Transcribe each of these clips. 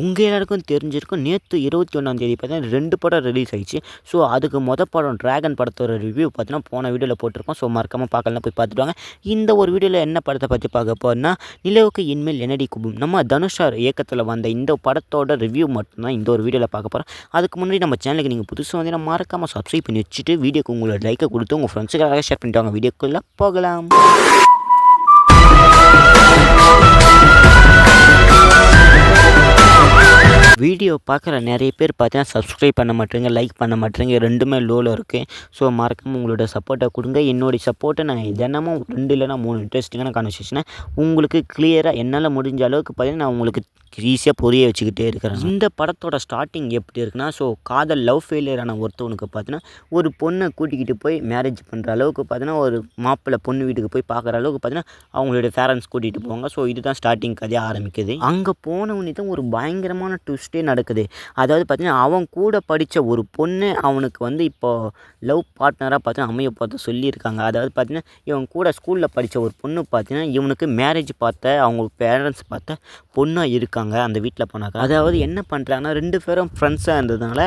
உங்கள் எல்லாருக்கும் தெரிஞ்சிருக்கும். நேற்று இருபத்தி ஒன்றாந்தேதி பார்த்தீங்கன்னா ரெண்டு படம் ரிலீஸ் ஆயிடுச்சு. ஸோ அதுக்கு மொதல் படம் ட்ராகன் படத்தோட ரிவ்யூ பார்த்தீங்கன்னா போன வீடியோவில் போட்டிருக்கோம். ஸோ மறக்காமல் பார்க்கலாம் போய் பார்த்துட்டு வாங்க. இந்த ஒரு வீடியோவில் என்ன படத்தை பற்றி பார்க்க போகிறோம்னா நிலவுக்கு இனிமேல் என்னடி குபும் நம்ம தனுஷார் இயக்கத்தில் வந்த இந்த படத்தோட ரிவ்யூ மட்டும்தான் இந்த ஒரு வீடியோவில் பார்க்க போகிறோம் அதுக்கு முன்னாடி நம்ம சேனலுக்கு நீங்கள் புதுசு வந்து மறக்காமல் சப்ஸ்கிரைப் பண்ணி வச்சுட்டு வீடியோக்கு உங்களோட லைக்கை கொடுத்து உங்கள் ஃப்ரெண்ட்ஸுக்காக ஷேர் பண்ணிட்டு வாங்க. வீடியோக்குள்ளே போகலாம். வீடியோ பார்க்குற நிறைய பேர் பார்த்தீங்கன்னா சப்ஸ்கிரைப் பண்ண மாட்டேங்க லைக் பண்ண மாட்டேங்க. ரெண்டுமே லோவில் இருக்குது ஸோ மறக்காமல் உங்களோட சப்போர்ட்டை கொடுங்க. என்னுடைய சப்போர்ட்டை நான் தினமும் ரெண்டு இல்லைனா மூணு இன்ட்ரெஸ்டிங்கான கான்வர்சேஷனை உங்களுக்கு கிளியராக என்னால் முடிஞ்ச அளவுக்கு பார்த்தீங்கன்னா நான் உங்களுக்கு ஈஸியாக புரிய வச்சுக்கிட்டே இருக்கிறேன். இந்த படத்தோட ஸ்டார்டிங் எப்படி இருக்குன்னா ஸோ காதல் லவ் ஃபெயிலியரான ஒருத்தவனுக்கு பார்த்தீங்கன்னா ஒரு பொண்ணை கூட்டிக்கிட்டு போய் மேரேஜ் பண்ணுற அளவுக்கு பார்த்தீங்கன்னா ஒரு மாப்பிள்ளை பொண்ணு வீட்டுக்கு போய் பார்க்குற அளவுக்கு பார்த்தீங்கன்னா அவங்களுடைய பேரண்ட்ஸ் கூட்டிகிட்டு போவாங்க. ஸோ இதுதான் ஸ்டார்டிங் கதையாக ஆரம்பிக்குது. அங்கே போனவனே தான் ஒரு பயங்கரமான ட்விஸ்ட்டே நடக்குது. அதாவது பார்த்திங்கன்னா அவன் கூட படித்த ஒரு பொண்ணு அவனுக்கு வந்து இப்போது லவ் பார்ட்னராக பார்த்தீங்கன்னா அமைய பார்த்து சொல்லியிருக்காங்க. அதாவது பார்த்திங்கன்னா இவன் கூட ஸ்கூலில் படித்த ஒரு பொண்ணு பார்த்தீங்கன்னா இவனுக்கு மேரேஜ் பார்த்த அவங்க பேரண்ட்ஸ் பார்த்த பொண்ணாக இருக்காங்க அந்த வீட்டில் போனாக்கா. அதாவது என்ன பண்ணுறாங்கன்னா ரெண்டு பேரும் ஃப்ரெண்ட்ஸாக இருந்ததுனால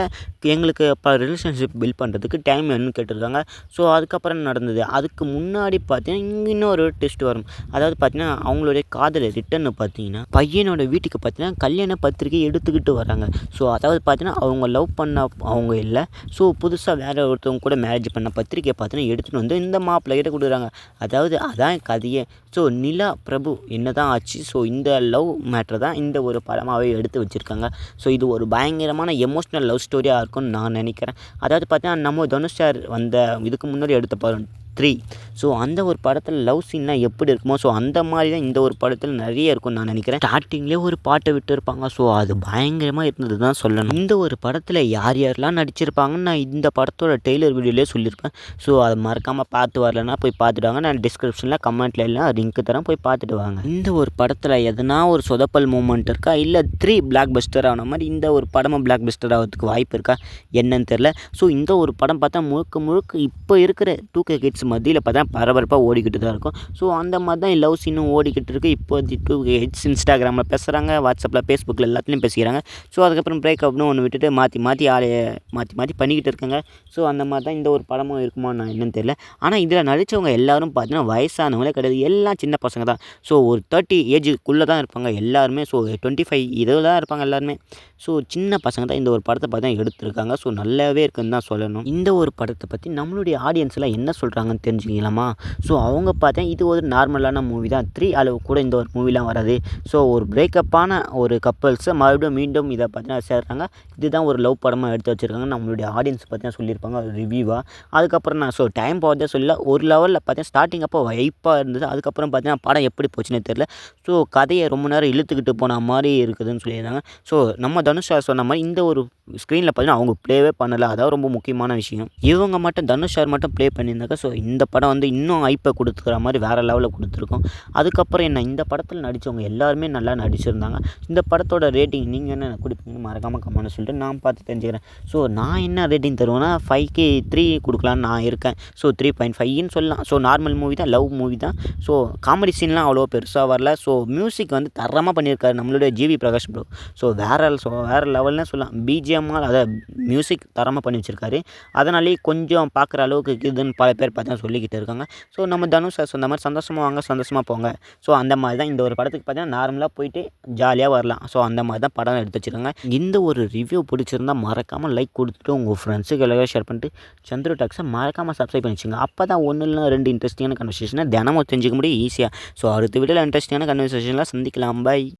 எங்களுக்கு இப்போ ரிலேஷன்ஷிப் பில்ட் பண்ணுறதுக்கு டைம் வேணும்னு கேட்டிருக்காங்க. ஸோ அதுக்கப்புறம் நடந்தது? அதுக்கு முன்னாடி பார்த்தீங்கன்னா இங்கே இன்னொரு டெஸ்ட் வரும். அதாவது பார்த்தீங்கன்னா அவங்களுடைய காதலை ரிட்டர்னு பார்த்தீங்கன்னா பையனோட வீட்டுக்கு பார்த்தீங்கன்னா கல்யாண பத்திரிக்கை எடுத்துக்கிட்டு வராங்க. ஸோ அதாவது பார்த்தீங்கன்னா அவங்க லவ் பண்ண அவங்க இல்லை. ஸோ புதுசாக வேறு ஒருத்தவங்க கூட மேரேஜ் பண்ண பத்திரிக்கையை பார்த்தீங்கன்னா எடுத்துகிட்டு வந்து இந்த மாப்பிள்ளை கிட்ட கொடுக்குறாங்க. அதாவது அதான் கதையே. ஸோ நிலா பிரபு என்ன தான் ஆச்சு? ஸோ இந்த லவ் மேட்ரு தான் இந்த ஒரு படமாகவே எடுத்து வச்சுருக்காங்க. ஸோ இது ஒரு பயங்கரமான எமோஷ்னல் லவ் ஸ்டோரியாக இருக்கும்னு நான் நினைக்கிறேன். அதாவது பார்த்தீங்கன்னா நம்ம தனுஷ் சார் வந்த இதுக்கு முன்னாடி எடுத்த படம் த்ரீ ஸோ அந்த ஒரு படத்தில் லவ் சீன்லாம் எப்படி இருக்குமோ ஸோ அந்த மாதிரி தான் இந்த ஒரு படத்தில் நிறைய இருக்கும்னு நான் நினைக்கிறேன். ஸ்டார்டிங்லேயே ஒரு பாட்டை விட்டுருப்பாங்க ஸோ அது பயங்கரமாக இருந்தது தான் சொல்லணும். இந்த ஒரு படத்தில் யார் யாரெல்லாம் நடிச்சிருப்பாங்கன்னு நான் இந்த படத்தோட டெய்லர் வீடியோலேயே சொல்லியிருப்பேன். ஸோ அதை மறக்காமல் பார்த்து வரலன்னா போய் பார்த்துட்டு வாங்க. நான் டிஸ்கிரிப்ஷனில் கமெண்ட்ல எல்லாம் லிங்க் தரேன். போய் பார்த்துட்டு வாங்க. இந்த ஒரு படத்தில் எதனா ஒரு சொதப்பல் மூமெண்ட் இருக்கா? இல்லை த்ரீ பிளாக் பஸ்டர் ஆன மாதிரி இந்த ஒரு படமும் பிளாக் பஸ்டர் ஆகிறதுக்கு வாய்ப்பு இருக்கா? என்னன்னு தெரில ஸோ இந்த ஒரு படம் பார்த்தா முழுக்க முழுக்க இப்போ இருக்கிற டூ கே கிட்ஸ் மத்தியில் பார்த்தா பரபரப்பாக ஓடிக்கிட்டு தான் இருக்கும். ஸோ அந்த மாதிரி தான் லவ் சீனும் ஓடிக்கிட்டு இருக்குது இப்போ டூ கே இன்ஸ்டாகிராமில் பேசுகிறாங்க வாட்ஸ்அப்பில் ஃபேஸ்புக்கில் எல்லாத்துலேயும் பேசிக்கிறாங்க. ஸோ அதுக்கப்புறம் பிரேக்கப்னு ஒன்று விட்டுட்டு மாற்றி மாற்றி ஆளைய மாற்றி மாற்றி பண்ணிக்கிட்டு இருக்காங்க. ஸோ அந்த மாதிரி தான் இந்த ஒரு படமும் இருக்குமா நான் என்னன்னு தெரியல. ஆனால் இதில் நடித்தவங்க எல்லோரும் பார்த்தீங்கன்னா வயசானவங்களே கிடையாது. எல்லாம் சின்ன பசங்க தான். ஸோ ஒரு தேர்ட்டி ஏஜுக்குள்ளே தான் இருப்பாங்க எல்லாருமே. ஸோ டுவெண்ட்டி ஃபைவ் இதில் தான் இருப்பாங்க எல்லாருமே. ஸோ சின்ன பசங்க தான் இந்த ஒரு படத்தை பார்த்து எடுத்திருக்காங்க. ஸோ நல்லாவே இருக்குன்னு தான் சொல்லணும். இந்த ஒரு படத்தை பற்றி நம்மளுடைய ஆடியன்ஸ்லாம் என்ன சொல்கிறாங்க சொல்கிறாங்கன்னு தெரிஞ்சுக்கலாமா ஸோ அவங்க பார்த்தேன் இது ஒரு நார்மலான மூவி தான். த்ரீ அளவு கூட இந்த ஒரு மூவிலாம் வராது. ஸோ ஒரு பிரேக்கப்பான ஒரு கப்பல்ஸை மறுபடியும் மீண்டும் இதை பார்த்தீங்கன்னா சேர்றாங்க. இதுதான் ஒரு லவ் படமாக எடுத்து வச்சுருக்காங்க நம்மளுடைய ஆடியன்ஸ் பார்த்தீங்கன்னா சொல்லியிருப்பாங்க. ஒரு ரிவ்யூவாக அதுக்கப்புறம் நான் ஸோ டைம் போகிறதே சொல்லல. ஒரு லெவலில் பார்த்தீங்கன்னா ஸ்டார்டிங் அப்போ வைப்பாக இருந்தது. அதுக்கப்புறம் பார்த்தீங்கன்னா படம் எப்படி போச்சுன்னே தெரில ஸோ கதையை ரொம்ப நேரம் இழுத்துக்கிட்டு போன மாதிரி இருக்குதுன்னு சொல்லியிருந்தாங்க. ஸோ நம்ம தனுஷ் சார் சொன்ன மாதிரி இந்த ஒரு ஸ்க்ரீனில் பார்த்தீங்கன்னா அவங்க ப்ளேவே பண்ணலை. அதான் ரொம்ப முக்கியமான விஷயம். இவங்க மட்டும் தனுஷ் சார் மட்டும் ப்ளே பண்ணியிருந்தாங்க. ஸோ இந்த படம் வந்து இன்னும் ஐப்பை கொடுத்துக்கிற மாதிரி வேறு லெவலில் கொடுத்துருக்கோம். அதுக்கப்புறம் என்ன இந்த படத்தில் நடித்தவங்க எல்லாருமே நல்லா நடிச்சிருந்தாங்க. இந்த படத்தோட ரேட்டிங் நீங்கள் என்ன கொடுப்பீங்கன்னு மறக்காமல் கமெண்ட் சொல்லிட்டு நான் பார்த்து தெரிஞ்சுக்கிறேன். ஸோ நான் என்ன ரேட்டிங் தருவேன்னா ஃபைவ் கே த்ரீ கொடுக்கலான்னு நான் இருக்கேன். ஸோ த்ரீ பாயிண்ட் ஃபைவ்னு சொல்லலாம். ஸோ நார்மல் மூவி தான் லவ் மூவி தான். ஸோ காமெடி சீன்லாம் அவ்வளோ பெருசாக வரல. ஸோ மியூசிக் வந்து தரமாக பண்ணியிருக்காரு நம்மளுடைய ஜிவி பிரகாஷ் ப்ரோ ஸோ வேறு ஸோ வேறு லெவல்னு சொல்லலாம். பிஜிஎம்மால் அதை மியூசிக் தரமாக பண்ணி வச்சுருக்காரு. அதனாலேயே கொஞ்சம் பார்க்குற அளவுக்கு இதுன்னு பல பேர் பார்த்தா சொல்லிக்கிட்டு இருக்காங்க. ஸோ நம்ம தனுஷ் சார் சொன்ன மாதிரி சந்தோஷமாக வாங்க சந்தோஷமாக போங்க. ஸோ அந்த மாதிரி தான் இந்த ஒரு படத்துக்கு பார்த்தீங்கன்னா நார்மலாக போயிட்டு ஜாலியாக வரலாம். ஸோ அந்த மாதிரி தான் படம் எடுத்து வச்சுருக்காங்க. இந்த ஒரு ரிவ்யூ பிடிச்சிருந்தா மறக்காமல் லைக் கொடுத்துட்டு உங்கள் ஃப்ரெண்ட்ஸுக்கு எல்லாரும் ஷேர் பண்ணிட்டு சந்திர டாக்ஸை மறக்காமல் சப்ஸ்கிரைப் பண்ணி வச்சுங்க. அப்போ தான் ஒன்று இல்லை ரெண்டு இன்ட்ரெஸ்டிங்கான கன்வர்சேஷனை தினமும் தெரிஞ்சுக்க முடியும் ஈஸியாக ஸோ அடுத்த வீடியோவில் இன்ட்ரெஸ்டிங்கான கன்வர்சேஷனில் சந்திக்கலாம். பாய்